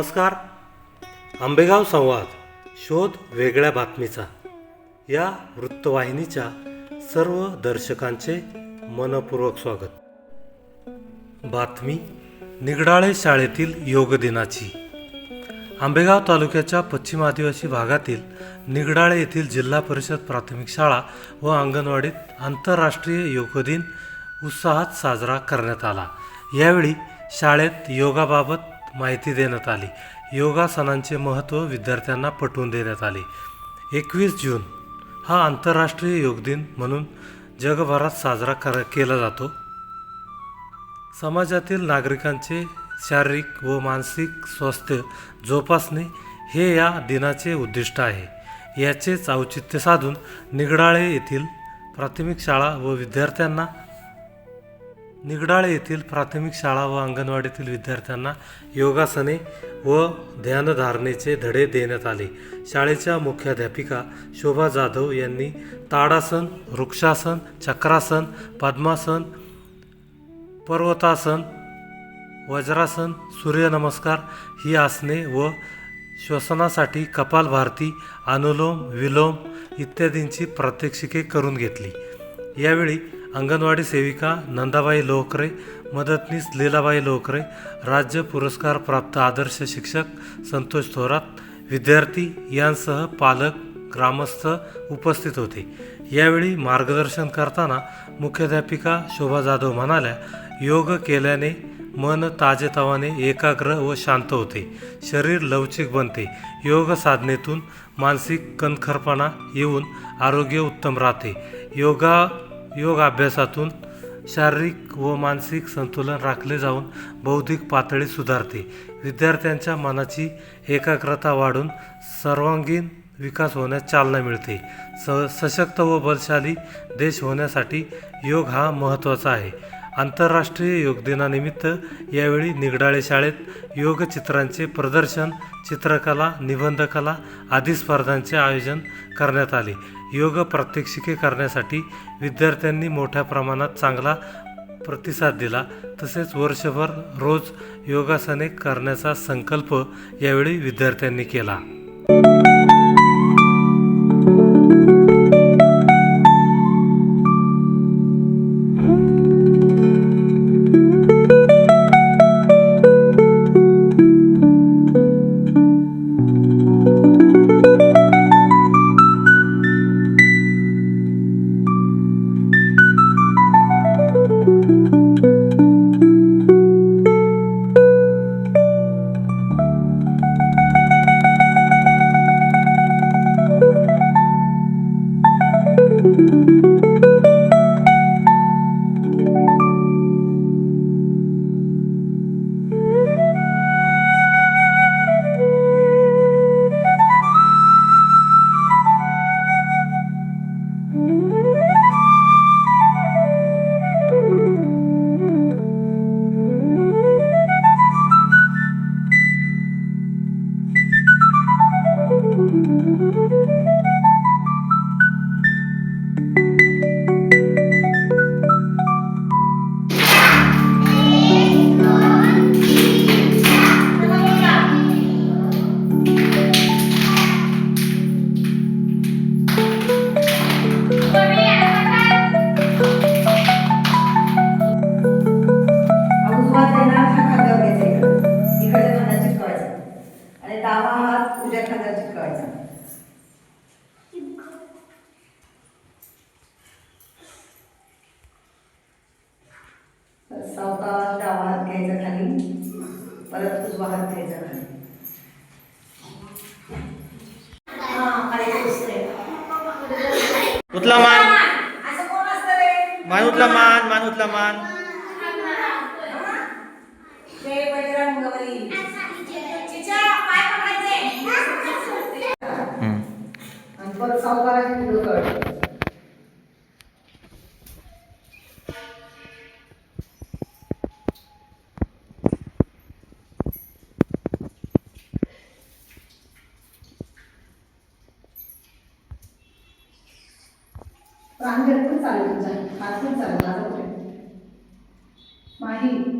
नमस्कार. आंबेगाव संवाद शोध वेगळ्या बातमीचा. या वृत्तवाहिनीच्या सर्व दर्शकांचे मनपूर्वक स्वागत. बातमी निगडाळे शाळेतील योग दिनाची. आंबेगाव तालुक्याच्या पश्चिम आदिवासी भागातील निगडाळे येथील जिल्हा परिषद प्राथमिक शाळा व अंगणवाडीत आंतरराष्ट्रीय योग दिन उत्साहात साजरा करण्यात आला. यावेळी शाळेत योगाबाबत माहिती देण्यात आली. योगासनांचे महत्त्व विद्यार्थ्यांना पटवून देण्यात आले. एकवीस जून हा आंतरराष्ट्रीय योग दिन म्हणून जगभरात साजरा कर केला जातो. समाजातील नागरिकांचे शारीरिक व मानसिक स्वास्थ्य जोपासणे हे या दिनाचे उद्दिष्ट आहे. याचेच औचित्य साधून निगडाळे येथील प्राथमिक शाळा व विद्यार्थ्यांना निगडाळे येथील प्राथमिक शाळा व अंगणवाडीतील विद्यार्थ्यांना योगासने व ध्यानधारणेचे धडे देण्यात आले. शाळेच्या मुख्याध्यापिका शोभा जाधव यांनी ताडासन वृक्षासन चक्रासन पद्मासन पर्वतासन वज्रासन सूर्यनमस्कार ही आसने व श्वसनासाठी कपालभारती अनुलोम विलोम इत्यादींची प्रात्यक्षिके करून घेतली. यावेळी अंगणवाडी सेविका नंदाबाई लोकरे मदतनीस लीलाबाई लोकरे राज्य पुरस्कार प्राप्त आदर्श शिक्षक संतोष थोरात विद्यार्थी यांसह पालक ग्रामस्थ उपस्थित होते. यावेळी मार्गदर्शन करताना मुख्याध्यापिका शोभा जाधव म्हणाल्या योग केल्याने मन ताजेतवाने एकाग्र व शांत होते. शरीर लवचिक बनते. योग साधनेतून मानसिक कणखरपणा येऊन आरोग्य उत्तम राहते. योगा योग अभ्यासातून शारीरिक व मानसिक संतुलन राखले जाऊन बौद्धिक पातळी सुधारते. विद्यार्थ्यांच्या मनाची एकाग्रता वाढून सर्वांगीण विकास होण्यास चालना मिळते. स सशक्त व बलशाली देश होण्यासाठी योग हा महत्त्वाचा आहे. आंतरराष्ट्रीय योग दिनानिमित्त यावेळी निगडाळे शाळेत योग चित्रांचे प्रदर्शन चित्रकला निबंधकला आदी स्पर्धांचे आयोजन करण्यात आले. योग प्रात्यक्षिके करण्यासाठी विद्यार्थ्यांनी मोठ्या प्रमाणात चांगला प्रतिसाद दिला. तसेच वर्षभर रोज योगासने करण्याचा संकल्प यावेळी विद्यार्थ्यांनी केला. उजवा उजव्या खांद्यावर चिटकवायचा तर सावकाश डावा हात घ्यायचा खाली. परत उजवा हात घ्यायचा खाली. हा, खाली दिसतंय. उतला मान मान उतला मान मान उतला मान. जय बजरंग बली आणि परत पण चालेल तुमचा हात पण चालेल. माझा माही.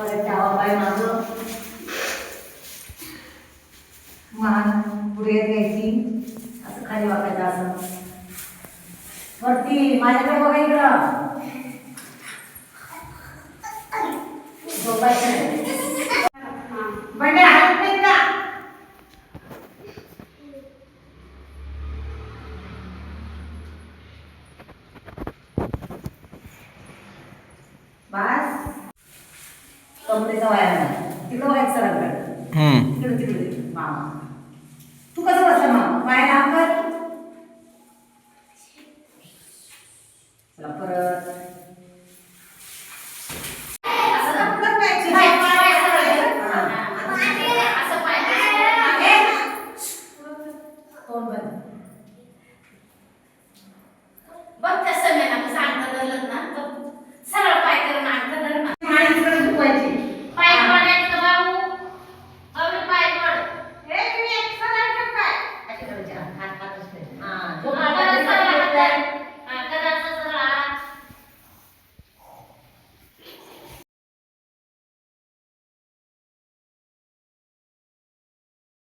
परत डावा पाय मागं मान पुढे घ्यायची असं खाली वाकायचं असं वरती माझ्याकडे बघा इकडं झोपायचं नाही. कपडेचा वाया नाही तिकडं व्हायचं सरांकडे. तिकडे तिकडे मामा तू कसं बसला मामा पाय लांब कर. चला परत.